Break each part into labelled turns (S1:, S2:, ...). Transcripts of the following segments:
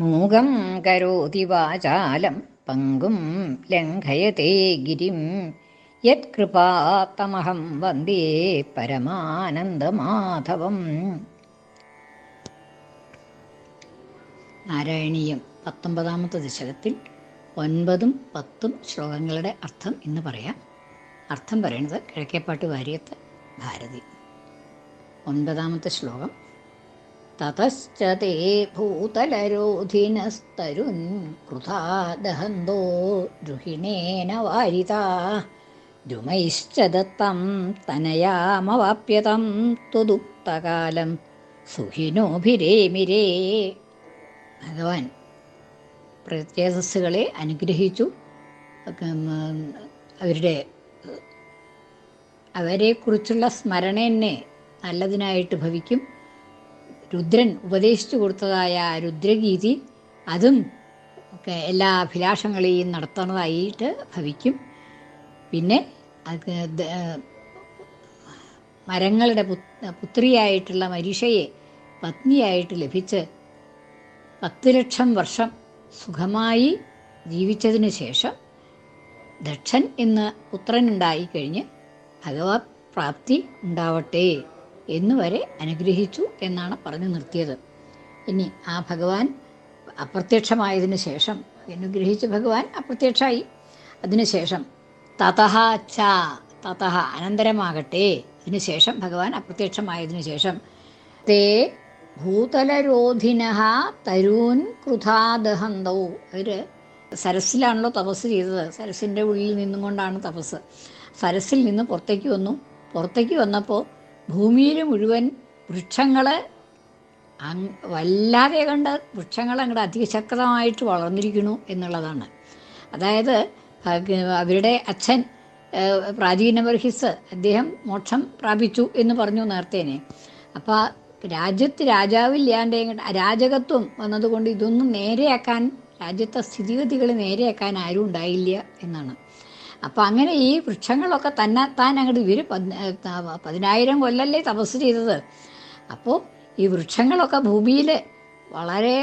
S1: മൂകം കരോതി വാചാലം പങ്കും ലംഘയത്തെ ഗിരിം. യത്കൃപാത്തമഹം വന്ദേ പരമാനന്ദമാധവം. നാരായണീയം പത്തൊമ്പതാമത്തെ ദശകത്തിൽ ഒൻപതും പത്തും ശ്ലോകങ്ങളുടെ അർത്ഥം ഇന്ന് പറയാം. അർത്ഥം പറയുന്നത് കിഴക്കേപ്പാട്ട് വാര്യത്ത് ഭാരതി. ഒൻപതാമത്തെ ശ്ലോകം. തതശ്ച ते भूतलरोधिनस्तरुन् കൃതാ ദഹന്തോ वारिता വാരിതാ. ദ്രുമൈശ്ച ദത്തം सुहिनोभिरेमिरे ത്വദുക്തകാലം സുഹിനോഭിരേമിരേ. ഭഗവാൻ പ്രത്യേകസ്സുകളെ അനുഗ്രഹിച്ചു. അവരുടെ അവരെക്കുറിച്ചുള്ള സ്മരണ തന്നെ നല്ലതിനായിട്ട് ഭവിക്കും. രുദ്രൻ ഉപദേശിച്ചു കൊടുത്തതായ രുദ്രഗീതി അതും ഒക്കെ എല്ലാ അഭിലാഷങ്ങളെയും നടത്തുന്നതായിട്ട് ഭവിക്കും. പിന്നെ അത് മരങ്ങളുടെ പുത്രിയായിട്ടുള്ള മരിഷയെ പത്നിയായിട്ട് ലഭിച്ച് പത്ത് ലക്ഷം വർഷം സുഖമായി ജീവിച്ചതിന് ശേഷം ദക്ഷൻ എന്ന് പുത്രനുണ്ടായി കഴിഞ്ഞ് ഭഗവത് പ്രാപ്തി ഉണ്ടാവട്ടെ. എന്നുവരെ അനുഗ്രഹിച്ചു എന്നാണ് പറഞ്ഞു നിർത്തിയത്. ഇനി ആ ഭഗവാൻ അപ്രത്യക്ഷമായതിനു ശേഷം അനുഗ്രഹിച്ച ഭഗവാൻ അപ്രത്യക്ഷമായി അതിനുശേഷം തതഹ ച തതഹ അനന്തരമാകട്ടെ. അതിനുശേഷം ഭഗവാൻ അപ്രത്യക്ഷമായതിനു ശേഷം തേ ഭൂതലരോധിന തരൂൻ കൃതാദഹന്തൗ അവർ സരസിലാണല്ലോ തപസ് ചെയ്തത്. സരസിന്റെ ഉള്ളിൽ നിന്നും കൊണ്ടാണ് തപസ്. സരസിൽ നിന്ന് പുറത്തേക്ക് വന്നു. പുറത്തേക്ക് വന്നപ്പോൾ ഭൂമിയിൽ മുഴുവൻ വൃക്ഷങ്ങൾ വല്ലാതെ കണ്ട് വൃക്ഷങ്ങൾ അങ്ങോട്ട് അതിശക്തമായിട്ട് വളർന്നിരിക്കുന്നു എന്നുള്ളതാണ്. അതായത് അവരുടെ അച്ഛൻ പ്രാചീന ബർഹിസ് അദ്ദേഹം മോക്ഷം പ്രാപിച്ചു എന്ന് പറഞ്ഞു നേരത്തേനെ അപ്പോൾ രാജ്യത്ത് രാജാവില്ലാണ്ട് അരാജകത്വം വന്നതുകൊണ്ട് ഇതൊന്നും നേരെയാക്കാൻ രാജ്യത്തെ സ്ഥിതിഗതികൾ നേരെയാക്കാൻ ആരും ഉണ്ടായില്ല എന്നാണ്. അപ്പം അങ്ങനെ ഈ വൃക്ഷങ്ങളൊക്കെ തന്നെ താൻ അങ്ങോട്ട് ഇവർ പതിനായിരം കൊല്ലല്ലേ തപസ് ചെയ്തത്. അപ്പോൾ ഈ വൃക്ഷങ്ങളൊക്കെ ഭൂമിയിൽ വളരെ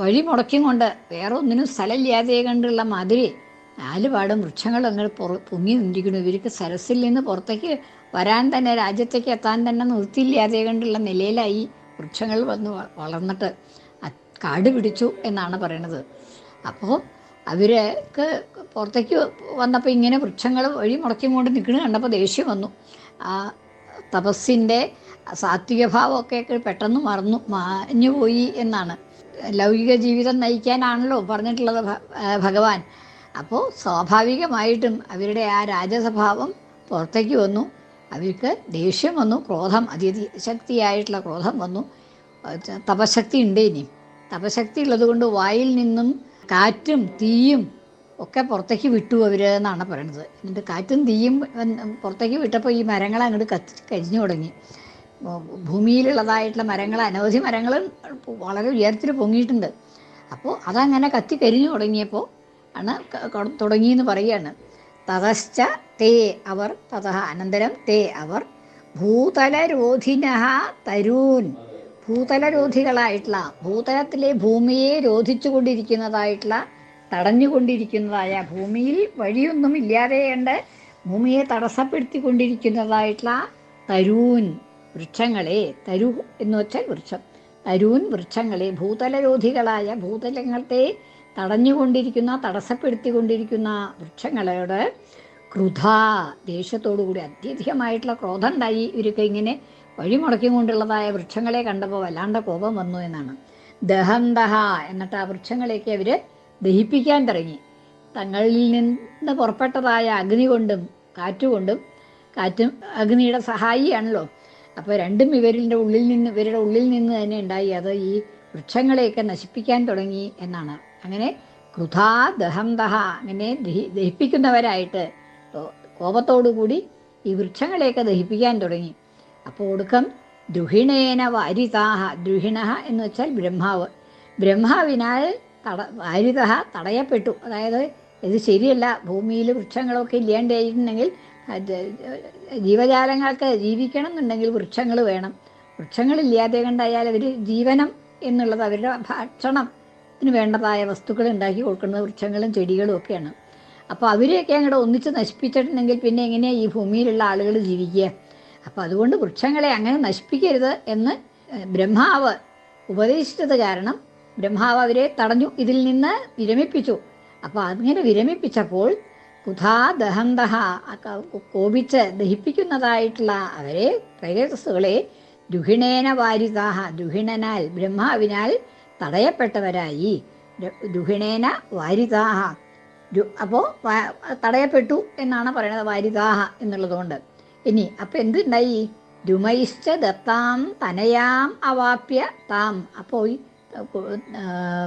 S1: വഴി മുടക്കും കൊണ്ട് വേറെ ഒന്നിനും സ്ഥലമില്ലാതെ കണ്ടുള്ള മാതിരി നാല് പാടും വൃക്ഷങ്ങൾ അങ്ങനെ പുറ പൊങ്ങി നിന്നിരിക്കുന്നു. ഇവർക്ക് സരസിൽ നിന്ന് പുറത്തേക്ക് വരാൻ തന്നെ രാജ്യത്തേക്ക് എത്താൻ തന്നെ നിർത്തിയില്ലാതെ കണ്ടുള്ള നിലയിലായി വൃക്ഷങ്ങൾ വന്ന് വളർന്നിട്ട് കാട് പിടിച്ചു എന്നാണ് പറയണത്. അപ്പോൾ അവർക്ക് പുറത്തേക്ക് വന്നപ്പോൾ ഇങ്ങനെ വൃക്ഷങ്ങൾ വഴി മുടക്കി കൊണ്ട് നിൽക്കുന്നത് കണ്ടപ്പോൾ ദേഷ്യം വന്നു. ആ തപസ്സിന്റെ സാത്വിക ഭാവമൊക്കെ പെട്ടെന്ന് മറന്നു മാഞ്ഞു പോയി എന്നാണ്. ലൗകിക ജീവിതം നയിക്കാനാണല്ലോ പറഞ്ഞിട്ടുള്ളത് ഭഗവാൻ. അപ്പോൾ സ്വാഭാവികമായിട്ടും അവരുടെ ആ രാജസ്വഭാവം പുറത്തേക്ക് വന്നു. അവർക്ക് ദേഷ്യം വന്നു ക്രോധം അതിശക്തിയായിട്ടുള്ള ക്രോധം വന്നു. തപശക്തി ഉണ്ട് ഇനി തപശക്തി ഉള്ളതുകൊണ്ട് വായിൽ നിന്നും കാറ്റും തീയും ഒക്കെ പുറത്തേക്ക് വിട്ടു അവർ എന്നാണ് പറയുന്നത് എന്നിട്ട് കാറ്റും തീയും പുറത്തേക്ക് വിട്ടപ്പോൾ ഈ മരങ്ങൾ അങ്ങോട്ട് കത്തി കരിഞ്ഞു തുടങ്ങി. ഭൂമിയിലുള്ളതായിട്ടുള്ള മരങ്ങൾ അനവധി മരങ്ങൾ വളരെ ഉയരത്തിൽ പൊങ്ങിയിട്ടുണ്ട്. അപ്പോൾ അതങ്ങനെ കത്തി കരിഞ്ഞു തുടങ്ങിയപ്പോൾ ആണ് തുടങ്ങിയെന്ന് പറയുകയാണ്. തതശ്ച തേ അവർ തത അനന്തരം തേ അവർ ഭൂതലരോധിനഹ തരൂൻ. ഭൂതലരോധികളായിട്ടുള്ള ഭൂതലത്തിലെ ഭൂമിയെ രോധിച്ചു കൊണ്ടിരിക്കുന്നതായിട്ടുള്ള തടഞ്ഞുകൊണ്ടിരിക്കുന്നതായ ഭൂമിയിൽ വഴിയൊന്നും ഇല്ലാതെ കണ്ട് ഭൂമിയെ തടസ്സപ്പെടുത്തിക്കൊണ്ടിരിക്കുന്നതായിട്ടുള്ള തരൂൻ വൃക്ഷങ്ങളെ തരു എന്ന് വെച്ചാൽ വൃക്ഷം. തരൂൻ വൃക്ഷങ്ങളെ ഭൂതലരോധികളായ ഭൂതലങ്ങളെ തടഞ്ഞുകൊണ്ടിരിക്കുന്ന തടസ്സപ്പെടുത്തിക്കൊണ്ടിരിക്കുന്ന വൃക്ഷങ്ങളോട് ക്രുധ ദേഷ്യത്തോടുകൂടി അത്യധികമായിട്ടുള്ള ക്രോധം ഉണ്ടായി. ഇവർക്ക് ഇങ്ങനെ വഴി മുടക്കിക്കൊണ്ടുള്ളതായ വൃക്ഷങ്ങളെ കണ്ടപ്പോൾ വല്ലാണ്ട കോപം വന്നു എന്നാണ്. ദഹം ദഹ എന്നിട്ട് ആ വൃക്ഷങ്ങളെയൊക്കെ അവർ ദഹിപ്പിക്കാൻ തുടങ്ങി. തങ്ങളിൽ നിന്ന് പുറപ്പെട്ടതായ അഗ്നി കൊണ്ടും കാറ്റുകൊണ്ടും കാറ്റും അഗ്നിയുടെ സഹായിയാണല്ലോ. അപ്പോൾ രണ്ടും ഇവരിന്റെ ഉള്ളിൽ നിന്ന് ഇവരുടെ ഉള്ളിൽ നിന്ന് തന്നെ ഉണ്ടായി. അത് ഈ വൃക്ഷങ്ങളെയൊക്കെ നശിപ്പിക്കാൻ തുടങ്ങി എന്നാണ്. അങ്ങനെ കൃഥാ ദഹം ദഹ അങ്ങനെ ദഹി ദഹിപ്പിക്കുന്നവരായിട്ട് കോപത്തോടുകൂടി ഈ വൃക്ഷങ്ങളെയൊക്കെ ദഹിപ്പിക്കാൻ തുടങ്ങി. അപ്പോൾ ഒടുക്കം ദ്രുഹിണേന വാരിതാഹ ദ്രുഹിണ എന്ന് വെച്ചാൽ ബ്രഹ്മാവ്. ബ്രഹ്മാവിനാൽ തട വാരിത തടയപ്പെട്ടു. അതായത് ഇത് ശരിയല്ല ഭൂമിയിൽ വൃക്ഷങ്ങളൊക്കെ ഇല്ലാണ്ടായിട്ടുണ്ടെങ്കിൽ ജീവജാലങ്ങൾക്ക് ജീവിക്കണം എന്നുണ്ടെങ്കിൽ വൃക്ഷങ്ങൾ വേണം. വൃക്ഷങ്ങളില്ലാതെ കണ്ടായാൽ അവർ ജീവനം എന്നുള്ളത് അവരുടെ ഭക്ഷണം മോക്ഷത്തിന് വേണ്ടതായ വസ്തുക്കൾ ഉണ്ടാക്കി കൊടുക്കുന്നത് വൃക്ഷങ്ങളും ചെടികളും ഒക്കെയാണ്. അപ്പോൾ അവരെയൊക്കെ അങ്ങോട്ട് ഒന്നിച്ച് നശിപ്പിച്ചിട്ടുണ്ടെങ്കിൽ പിന്നെ എങ്ങനെയാണ് ഈ ഭൂമിയിലുള്ള ആളുകൾ ജീവിക്കുക? അപ്പോൾ അതുകൊണ്ട് വൃക്ഷങ്ങളെ അങ്ങനെ നശിപ്പിക്കരുത് എന്ന് ബ്രഹ്മാവ് ഉപദേശിച്ചത് കാരണം ബ്രഹ്മാവ് അവരെ തടഞ്ഞു ഇതിൽ നിന്ന് വിരമിപ്പിച്ചു. അപ്പോൾ അങ്ങനെ വിരമിപ്പിച്ചപ്പോൾ കുഥാ ദഹന്തഹ കോപിച്ച് ദഹിപ്പിക്കുന്നതായിട്ടുള്ള അവരെ പ്രേതസ്സുകളെ ദുഹിണേന വാരിതാഹ ദുഹിണനാൽ ബ്രഹ്മാവിനാൽ തടയപ്പെട്ടവരായി. ദുഹിണേന വാരിതാഹ. അപ്പോൾ തടയപ്പെട്ടു എന്നാണ് പറയുന്നത് വാരിതാഹ എന്നുള്ളതുകൊണ്ട് ഇനി അപ്പൊ എന്തുണ്ടായി? രുമയിശ്ച ദത്താം തനയാം അവാപ്യ താം. അപ്പോൾ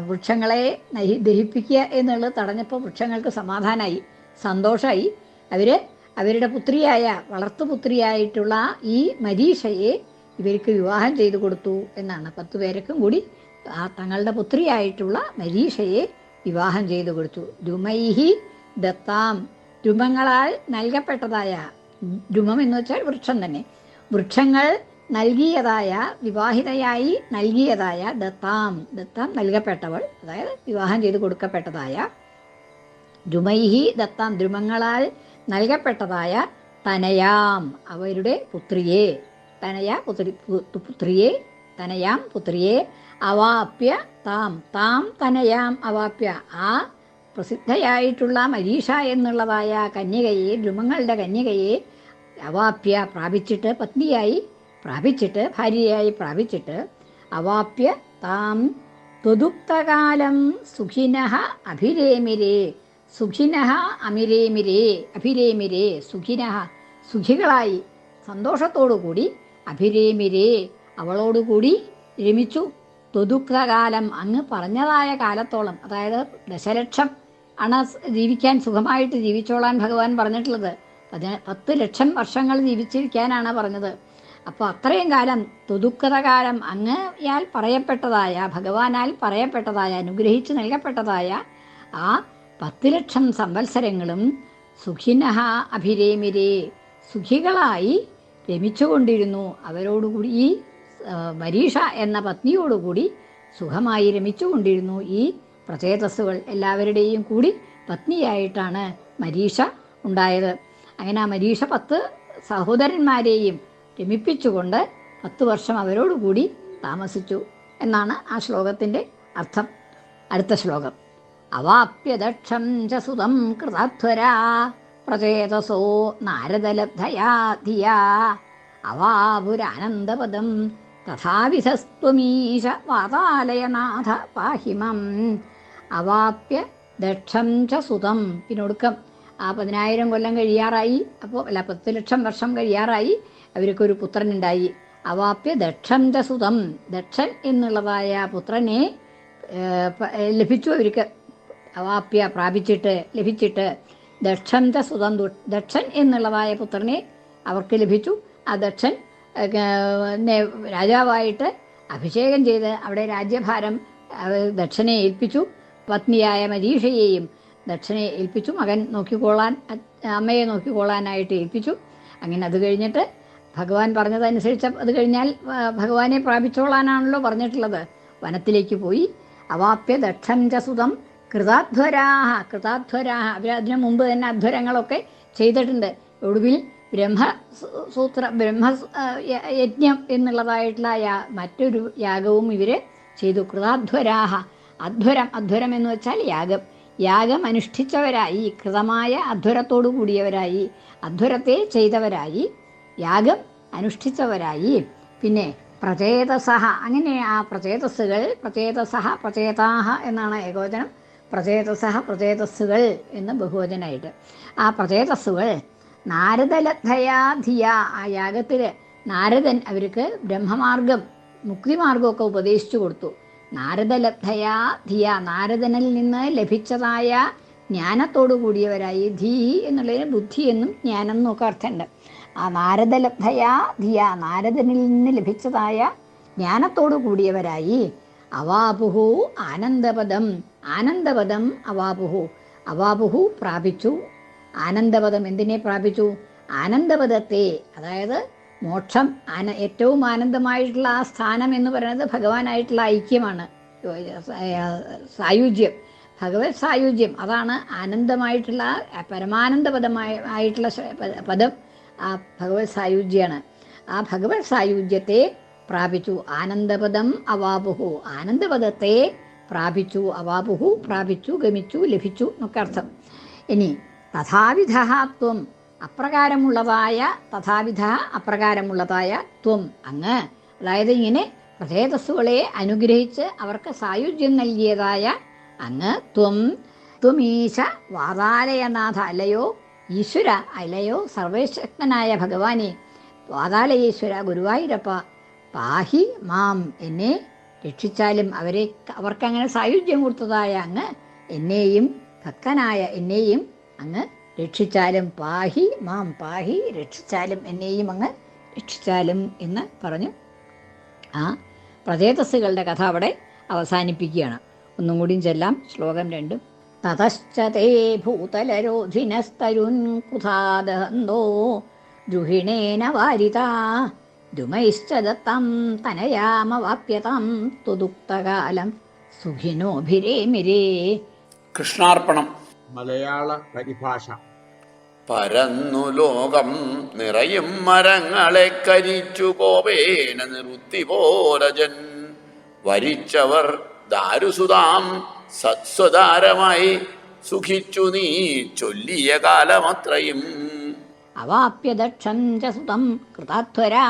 S1: വൃക്ഷങ്ങളെ നഹി- ദഹിപ്പിക്കുക എന്നുള്ളത് തടഞ്ഞപ്പോൾ വൃക്ഷങ്ങൾക്ക് സമാധാനമായി സന്തോഷമായി അവർ അവരുടെ പുത്രിയായ വളർത്തുപുത്രിയായിട്ടുള്ള ഈ മരീഷയെ ഇവർക്ക് വിവാഹം ചെയ്തു കൊടുത്തു എന്നാണ്. പത്ത് പേരക്കും കൂടി ആ തങ്ങളുടെ പുത്രിയായിട്ടുള്ള മരീഷയെ വിവാഹം ചെയ്തു കൊടുത്തു. രുമൈഹി ദത്താം. രുമങ്ങളാൽ നൽകപ്പെട്ടതായ രുമം എന്ന് വെച്ചാൽ വൃക്ഷം തന്നെ. വൃക്ഷങ്ങൾ നൽകിയതായ വിവാഹിതയായി നൽകിയതായ ദത്താം. ദത്താം നൽകപ്പെട്ടവൾ അതായത് വിവാഹം ചെയ്ത് കൊടുക്കപ്പെട്ടതായ ദ്രുമൈഹി ദത്താം ദ്രുമങ്ങളാൽ നൽകപ്പെട്ടതായ തനയാം. അവരുടെ പുത്രിയെ തനയ പുത്രി പുത്രിയെ തനയാം പുത്രിയെ അവാപ്യ താം. താം തനയാം അവാപ്യ. ആ പ്രസിദ്ധയായിട്ടുള്ള മരീഷ എന്നുള്ളതായ കന്യകയെ ദ്രുമങ്ങളുടെ കന്യകയെ അവാപ്യ പ്രാപിച്ചിട്ട് പത്നിയായി പ്രാപിച്ചിട്ട് ഭാര്യയായി പ്രാപിച്ചിട്ട് അവാപ്യ താം ത്വതുക്തകാലം സുഖിനഃ അഭിരേമിരേ സുഖിനഃ അമിരേമിരേ അഭിരേമിരേ സുഖിനഃ സുഖികളായി സന്തോഷത്തോടുകൂടി അഭിരേമിരേ അവളോടുകൂടി രമിച്ചു. ത്വതുക്തകാലം അങ്ങ് പറഞ്ഞതായ കാലത്തോളം അതായത് ദശലക്ഷം ആണ് ജീവിക്കാൻ സുഖമായിട്ട് ജീവിച്ചോളാൻ ഭഗവാൻ പറഞ്ഞിട്ടുള്ളത്. പതി പത്ത് ലക്ഷം വർഷങ്ങൾ ജീവിച്ചിരിക്കാനാണ് പറഞ്ഞത്. അപ്പോൾ അത്രയും കാലം തുതുക്കത കാലം അങ്ങയാൽ പറയപ്പെട്ടതായ ഭഗവാനാൽ പറയപ്പെട്ടതായ അനുഗ്രഹിച്ചു നൽകപ്പെട്ടതായ ആ പത്ത് ലക്ഷം സംവത്സരങ്ങളും സുഖിനഹ അഭിരേമിരേ സുഖികളായി രമിച്ചുകൊണ്ടിരുന്നു. അവരോടുകൂടി ഈ മരീഷ എന്ന പത്നിയോടുകൂടി സുഖമായി രമിച്ചുകൊണ്ടിരുന്നു. ഈ പ്രചേതസ്സുകൾ എല്ലാവരുടെയും കൂടി പത്നിയായിട്ടാണ് മരീഷ ഉണ്ടായത്. അങ്ങനെ ആ മരീഷ പത്ത് സഹോദരന്മാരെയും രമിപ്പിച്ചുകൊണ്ട് പത്ത് വർഷം അവരോടുകൂടി താമസിച്ചു എന്നാണ് ആ ശ്ലോകത്തിന്റെ അർത്ഥം. അടുത്ത ശ്ലോകം. അവാപ്യദക്ഷം ച സുതം കൃതാധ്വരാ പ്രചേതസോ നാരദലബ്ധയാ ധിയാ അവാപുരാനന്ദപദം തഥാവിധസ്ത്വമീശ വാതാലയനാഥ പാഹിമം അവാപ്യ ദക്ഷം ച സുതം. പിന്നൊടുക്കം ആ പതിനായിരം കൊല്ലം കഴിയാറായി. അപ്പോൾ അല്ല പത്ത് ലക്ഷം വർഷം കഴിയാറായി. അവർക്കൊരു പുത്രനുണ്ടായി. അവാപ്യ ദക്ഷം ച സുതം. ദക്ഷൻ എന്നുള്ളതായ പുത്രനെ ലഭിച്ചു അവർക്ക്. അവാപ്യ പ്രാപിച്ചിട്ട് ലഭിച്ചിട്ട് ദക്ഷം ച സുതം ദക്ഷൻ എന്നുള്ളതായ പുത്രനെ അവർക്ക് ലഭിച്ചു. ആ ദക്ഷൻ രാജാവായിട്ട് അഭിഷേകം ചെയ്ത് അവിടെ രാജ്യഭാരം ദക്ഷനെ ഏൽപ്പിച്ചു. പത്നിയായ മരീഷയെയും ദക്ഷനെ ഏൽപ്പിച്ചു. മകൻ നോക്കിക്കോളാൻ അമ്മയെ നോക്കിക്കോളാനായിട്ട് ഏൽപ്പിച്ചു. അങ്ങനെ അത് കഴിഞ്ഞിട്ട് ഭഗവാൻ പറഞ്ഞതനുസരിച്ച് അത് കഴിഞ്ഞാൽ ഭഗവാനെ പ്രാപിച്ചോളാനാണല്ലോ പറഞ്ഞിട്ടുള്ളത്. വനത്തിലേക്ക് പോയി. അവാപ്യ ദക്ഷം ചസുതം സുതം കൃതാധ്വരാഹ കൃതാധ്വരാഹ. അവർ അതിനു മുമ്പ് തന്നെ അധ്വരങ്ങളൊക്കെ ചെയ്തിട്ടുണ്ട്. ഒടുവിൽ ബ്രഹ്മ സൂത്ര ബ്രഹ്മ യജ്ഞം എന്നുള്ളതായിട്ടുള്ള മറ്റൊരു യാഗവും ഇവർ ചെയ്തു. കൃതാധ്വരാഹ. അധ്വരം അധ്വരം എന്ന് വെച്ചാൽ യാഗം. യാഗം അനുഷ്ഠിച്ചവരായി കൃതമായ അധ്വരത്തോടു കൂടിയവരായി അധ്വരത്തെ ചെയ്തവരായി യാഗം അനുഷ്ഠിച്ചവരായി. പിന്നെ പ്രചേതസഹ അങ്ങനെ ആ പ്രചേതസ്സുകൾ പ്രചേതസഹ പ്രചേതാഹ എന്നാണ് ഏകോചനം പ്രചേതസഹ പ്രചേതസ്സുകൾ എന്ന് ബഹുവചനായിട്ട്. ആ പ്രചേതസ്സുകൾ നാരദലദ്ധയാധിയ ആ യാഗത്തിൽ നാരദൻ അവർക്ക് ബ്രഹ്മമാർഗം മുക്തിമാർഗമൊക്കെ ഉപദേശിച്ചു കൊടുത്തു. നാരദലബ്ധയാ ധിയ നാരദനിൽ നിന്ന് ലഭിച്ചതായ ജ്ഞാനത്തോടു കൂടിയവരായി ധീ എന്നുള്ളതിന് ബുദ്ധി എന്നും ജ്ഞാനം എന്നൊക്കെ അർത്ഥമുണ്ട്. ആ നാരദലബ്ധയാ ധിയ നാരദനിൽ നിന്ന് ലഭിച്ചതായ ജ്ഞാനത്തോടു കൂടിയവരായി അവാപുഹു ആനന്ദപദം ആനന്ദപദം അവാപുഹു. അവാപുഹു പ്രാപിച്ചു. ആനന്ദപദം എന്തിനെ പ്രാപിച്ചു? ആനന്ദപദത്തെ അതായത് മോക്ഷം ആന ഏറ്റവും ആനന്ദമായിട്ടുള്ള ആ സ്ഥാനം എന്ന് പറയുന്നത് ഭഗവാനായിട്ടുള്ള ഐക്യമാണ്. സായുജ്യം. ഭഗവത് സായുജ്യം. അതാണ് ആനന്ദമായിട്ടുള്ള പരമാനന്ദപദമായ ആയിട്ടുള്ള പദം ആ ഭഗവത് സായുജ്യമാണ് ആ ഭഗവത് സായുജ്യത്തെ പ്രാപിച്ചു. ആനന്ദപദം അവാപുഹു. ആനന്ദപദത്തെ പ്രാപിച്ചു അവാപുഹു പ്രാപിച്ചു ഗമിച്ചു ലഭിച്ചു എന്നൊക്കെ അർത്ഥം. ഇനി തഥാവിധ ത്വം അപ്രകാരമുള്ളതായ തഥാവിധ അപ്രകാരമുള്ളതായ ത്വം അങ്ങ്. അതായത് ഇങ്ങനെ പ്രചേതസ്സുകളെ അനുഗ്രഹിച്ച് അവർക്ക് സായുജ്യം നൽകിയതായ അങ്ങ് ത്വം. ത്വമീശ വാതാലയനാഥ അലയോ ഈശ്വര അല്ലയോ സർവേശക്തനായ ഭഗവാനെ. വാതാലയേശ്വര ഗുരുവായൂരപ്പ പാഹി മാം എന്നെ രക്ഷിച്ചാലും അവരെ അവർക്കങ്ങനെ സായുജ്യം കൊടുത്തതായ അങ്ങ് എന്നെയും ഭക്തനായ എന്നെയും അങ്ങ് രക്ഷിച്ചാലും പാഹി മാം പാഹി രക്ഷിച്ചാലും എന്നെയും അങ്ങ് രക്ഷിച്ചാലും എന്ന് പറഞ്ഞു. ആ പ്രചേതസ്സുകളുടെ കഥ അവിടെ അവസാനിപ്പിക്കുകയാണ്. ഒന്നും കൂടിയും ചെല്ലാം ശ്ലോകം രണ്ടും. തതശ്ചതേ ഭൂതലരോധിനസ്തരുൻ കുഥാദഹന്തോ ദ്രുഹിണേന വാരിത ദുമൈശ്ച ദത്തം തനയാമവാപ്യതം തുദുക്തകാലം സുഖിനോഭിരേമിരേ.
S2: കൃഷ്ണാർപ്പണം.
S3: മലയാള പരിഭാഷ.
S2: പരന്നു ലോകം നിറയും മരങ്ങളെ കരിച്ചു കോപേന നിറുത്തി പോരജൻ. വരിച്ചവർ ദാരുസുതാം സത്സ്വതാരമായി സുഖിച്ചു നീ ചൊല്ലിയ കാലമത്രയും.
S1: അവാപ്യദക്ഷം ച സുതം കൃതാധ്വരാ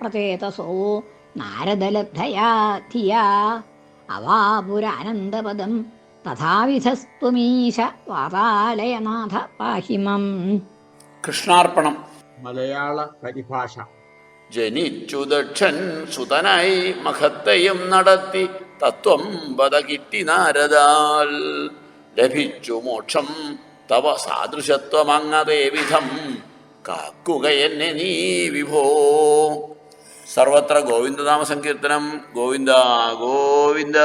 S1: പ്രചേതസോ നാരദലബ്ധയാ ധിയാ. അവാപുരാനന്ദപദം തഥാവിധസ്ത്വമീശ വാതാലയനാഥ പാഹിമം.
S2: കൃഷ്ണാർപ്പണം.
S3: മലയാള പരിഭാഷ.
S2: ജനിച്ചു ദക്ഷൻ സുതനായി മഹത്തെയും നടത്തി തത്വം പദ കിട്ടി നാരദാൽ. ലഭിച്ചു മോക്ഷം തവ സാദൃശത്വമങ്ങതേ വിധം. കാക്കുക എന്നെ നീ വിഭോ. സർവത്ര ഗോവിന്ദനാമ സങ്കീർത്തനം ഗോവിന്ദ ഗോവിന്ദ.